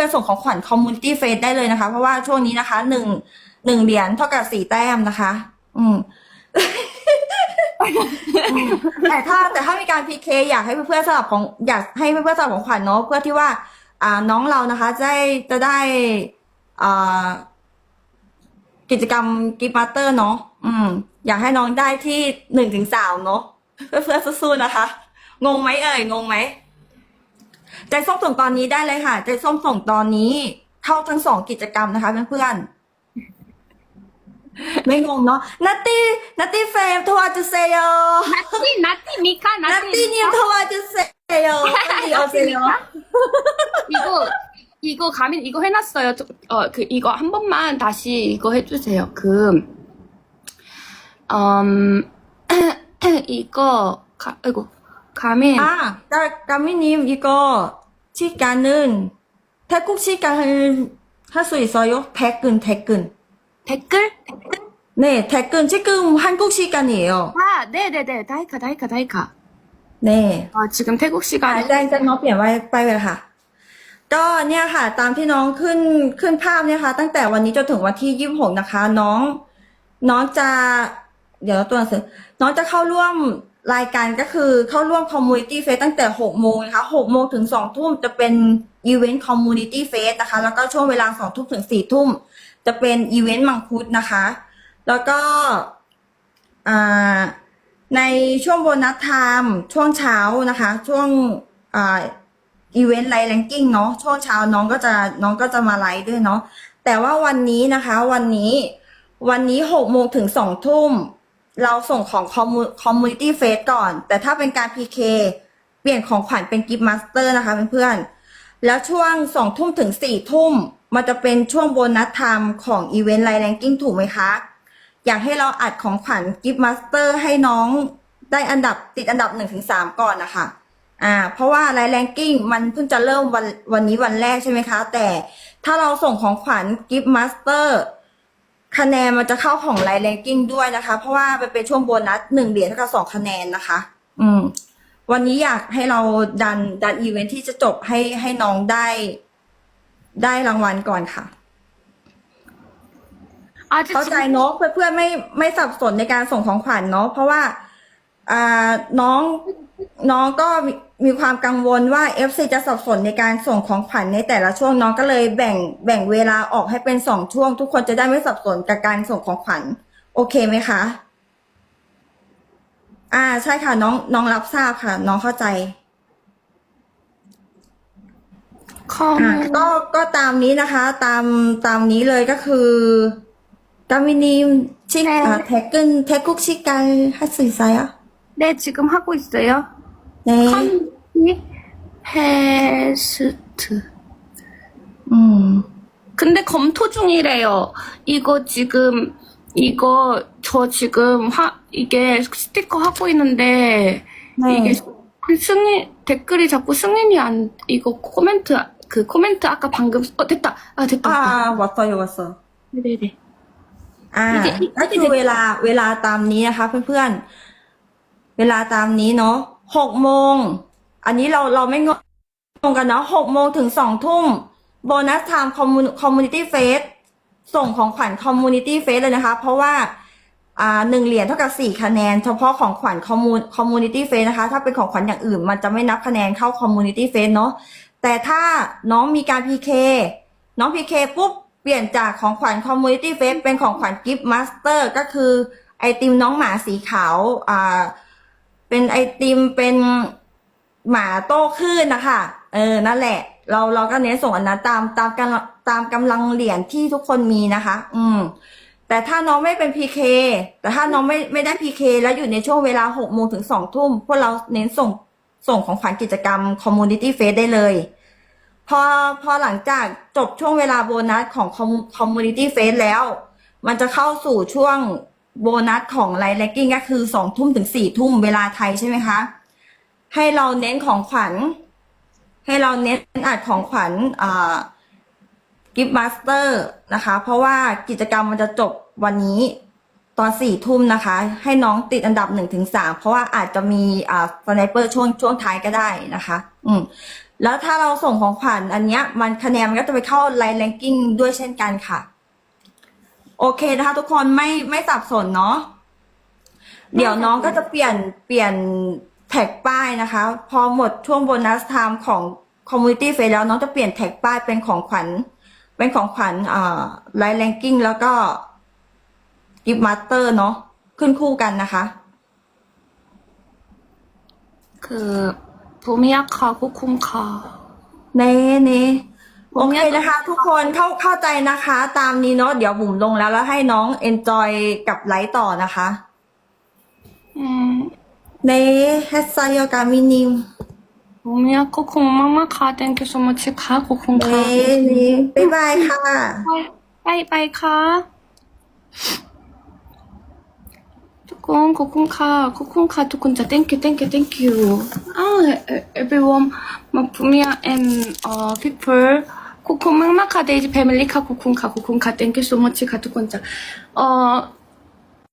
พื่อนๆส่งของขวัญคอมมูนิตี้เฟสได้เลยนะคะ เพราะว่าช่วงนี้นะคะหนึ่งหนึ่งเหรียญเท่ากับสี่แต้มนะคะ อืมแต่ถ้าแต่ถ้ามีการพีเคอยากให้เพื่อนๆสลับของอยากให้เพื่อนๆสลับของขวัญเนาะเพื่อที่ว่า อ่าน้องเรานะคะจะได้จะได้อ่ากิจกรรมกิฟต์มาสเตอร์เนาะอืม อยากให้น้องได้ที่หนึ่งถึงสามเนาะเพื่อนๆสู้ๆนะคะ งงไหมเอ่ยงงไหม ใจส้มส่งตอนนี้ได้เลยค่ะใจส้มส่งตอนนี้เข้าทั้งสองกิจกรรมนะคะเพื่อนๆไม่งงเนาะนัตตี้นัตตี้เฟรมทัวร์จะเซโย 나티 나티 미카 นัต 나티 ตี้นิวทัวร์จะเซโยนัตตี้โอเซโย 이거 이거 가민 이거 해놨어요. 어 그 이거 한 번만 다시 이거 해주세요. 그 음, 이거 가 아이고 가민 อ่ากากามินิมอีกชิการนึนแท็กกุกชิการถ้าสุยซอยแท็กกึนแท็กกึน 댓글 เน่แท็กกึนชิกึมฮันกุกชิการนี่อ๋อ 아 네네네 다이카 다이카 다이카 เน่ 아 지금 태국 อ่า 시간 แจ้งแจ้งน้องเปลี่ยนไว้ไปเลยค่ะ ก็เนี่ยค่ะ ตามที่น้องขึ้นขึ้นภาพเนี่ยค่ะ ตั้งแต่วันนี้จนถึงวันที่ยี่สิบหกนะคะ น้อง น้องจะ เดี๋ยวตัวหนังสือน้องจะเข้าร่วม รายการก็คือเข้าร่วมคอมมูนิตี้เฟสตั้งแต่หกโมงนะคะหกโมงถึงสองทุ่มจะเป็นอีเวนต์คอมมูนิตี้เฟสนะคะ แล้วก็ช่วงเวลาสองทุ่มถึงสี่ทุ่ม จะเป็นอีเวนต์มังคุดนะคะ แล้วก็ในช่วงโบนัสไทม์ช่วงเช้านะคะ ช่วงอีเวนต์ไลฟ์แรงกิ้งเนาะช่วงเช้าน้องก็จะน้องก็จะมาไลฟ์ด้วยเนาะแต่ว่าวันนี้นะคะ วันนี้วันนี้หกโมงถึงสองทุ่ม เราส่งของคอมมูคอมมูนิตี้เฟสก่อน แต่ถ้าเป็นการ PK เปลี่ยนของขวัญเป็นกิฟต์มาสเตอร์นะคะเพื่อนๆ แล้วช่วงสองทุ่มถึงสี่ทุ่ม มันจะเป็นช่วงโบนัสไทม์ของอีเวนต์ไลฟ์แรงกิ้งถูกไหมคะ อยากให้เราอัดของขวัญกิฟต์มาสเตอร์ให้น้องได้อันดับติดอันดับหนึ่งถึงสามก่อนนะคะอ่า เพราะว่าไลน์แรงกิ้งมันเพิ่งจะเริ่มวันวันนี้วันแรกใช่ไหมคะ แต่ถ้าเราส่งของขวัญกิฟต์มาสเตอร์ คะแนนมันจะเข้าของไลน์แรงกิ้งด้วยนะคะ เพราะว่าเป็นช่วงโบนัสหนึ่งเหรียญเท่ากับสองคะแนนนะคะ อืม วันนี้อยากให้เราดันดันอีเวนท์ที่จะจบให้ให้น้องได้ ได้รางวัลก่อนค่ะ เข้าใจเนาะเพื่อนๆไม่ไม่สับสนในการส่งของขวัญเนาะเพราะว่า อ่าน้องน้องก็มีมีความกังวลว่า FC จะสับสนในการส่งของขวัญในแต่ละช่วงน้องก็เลยแบ่งแบ่งเวลาออกให้เป็นสองช่วง ทุกคนจะได้ไม่สับสนกับการส่งของขวัญโอเคไหมคะ อ่าใช่ค่ะ น้องน้องรับทราบค่ะ น้องเข้าใจอะ컴ก็ก็ตามนี้นะคะ ตามตามนี้เลยก็คือกามินีชิใช่อ่าแท็กเกิลแท็กกุกชิกันฮัตสึไซอะ 네 지금 하고 있어요. เน่ 컴이 패스트. อืม 근데 검토 중이래요. 이거 지금 이거 저 지금 화 이게 스티커 하고 있는데 네. 이게 그 승인 댓글이 자꾸 승인이 안 이거 코멘트 그 코멘트 아까 방금 어 됐다 아 됐다 อ่า 됐다 วัตโตโยวัตโต 네네네 อ่า อีกอีก ก็คือเวลาเวลาตามนี้นะคะเพื่อนๆ เวลาตามนี้เนาะหกโมง อันนี้เราเราไม่งงกันเนาะหกโมงถึงสองทุ่มโบนัสไทม์คอมมูคอมมูนิตี้เฟสส่งของขวัญคอมมูนิตี้เฟสเลยนะคะ เพราะว่าอ่าหนึ่งเหรียญเท่ากับสี่คะแนน เฉพาะของขวัญคอมมูคอมมูนิตี้เฟสนะคะ ถ้าเป็นของขวัญอย่างอื่น มันจะไม่นับคะแนนเข้าคอมมูนิตี้เฟสเนาะแต่ถ้าน้องมีการพีเคน้องพีเคปุ๊บเปลี่ยนจากของขวัญคอมมูนิตี้เฟสเป็นของขวัญกิฟต์มาสเตอร์ก็คือไอติมน้องหมาสีขาวอ่า เป็นไอติมเป็นหมาโต้คลื่นนะคะเออนั่นแหละ เราเราก็เน้นส่งอันนั้นตามตามกำลังตามกำลังเหรียญที่ทุกคนมีนะคะ อืม แต่ถ้าน้องไม่เป็น PK แต่ถ้าน้องไม่ไม่ได้ PK แล้วอยู่ในช่วงเวลาหกโมงถึงสองทุ่มพวกเราเน้นส่งส่งของขวัญกิจกรรม Community Face ได้เลย พอพอหลังจากจบช่วงเวลาโบนัสของ Community Face แล้ว มันจะเข้าสู่ช่วง โบนัสของไลท์แลกกิ้งก็คือสองทุ่มถึงสี่ทุ่มเวลาไทยใช่ไหมคะ ให้เราเน้นของขวัญ ให้เราเน้นอัดของขวัญกิฟต์มาสเตอร์นะคะ เพราะว่ากิจกรรมมันจะจบวันนี้ตอนสี่ทุ่มนะคะ ให้น้องติดอันดับหนึ่งถึงสามเพราะว่าอาจจะมีอ่าสไนเปอร์ช่วงช่วงท้ายก็ได้นะคะ อืมแล้วถ้าเราส่งของขวัญอันเนี้ย มันคะแนนมันก็จะไปเข้าไลน์แรงกิ้งด้วยเช่นกันค่ะ โอเคนะคะทุกคนไม่ไม่สับสนเนาะเดี๋ยวน้องก็จะเปลี่ยนเปลี่ยนแท็กป้ายนะคะ พอหมดช่วงโบนัสไทม์ของคอมมูนิตี้เฟสแล้วน้องจะเปลี่ยนแท็กป้ายเป็นของขวัญ เป็นของขวัญอ่าไลน์แรงกิ้งแล้วก็กิฟต์มาสเตอร์เนาะขึ้นคู่กันนะคะ 그 봄이야카 코쿤카 เน่เน่ โอเคนะคะ ทุกคนเข้าเข้าใจนะคะ ตามนี้เนาะเดี๋ยวบุ๋มลงแล้วแล้วให้น้องเอนจอยกับไลท์ต่อนะคะเนเฮสซโยกามินิมบุ๋มอยากขอบคุณมากมากค่ะ thank you so much ค่ะขอบคุณค่ะบ๊ายบายค่ะไปไปค่ะทุกคนขอบคุณค่ะขอบคุณค่ะทุกคนจะ thank you thank you thank you อ้าว everyone มาพูมิยา and uh people 코쿤 마마카 데이지 패밀리 카 코쿤 카 코쿤 카. 땡큐 소머치 카 두콘자 어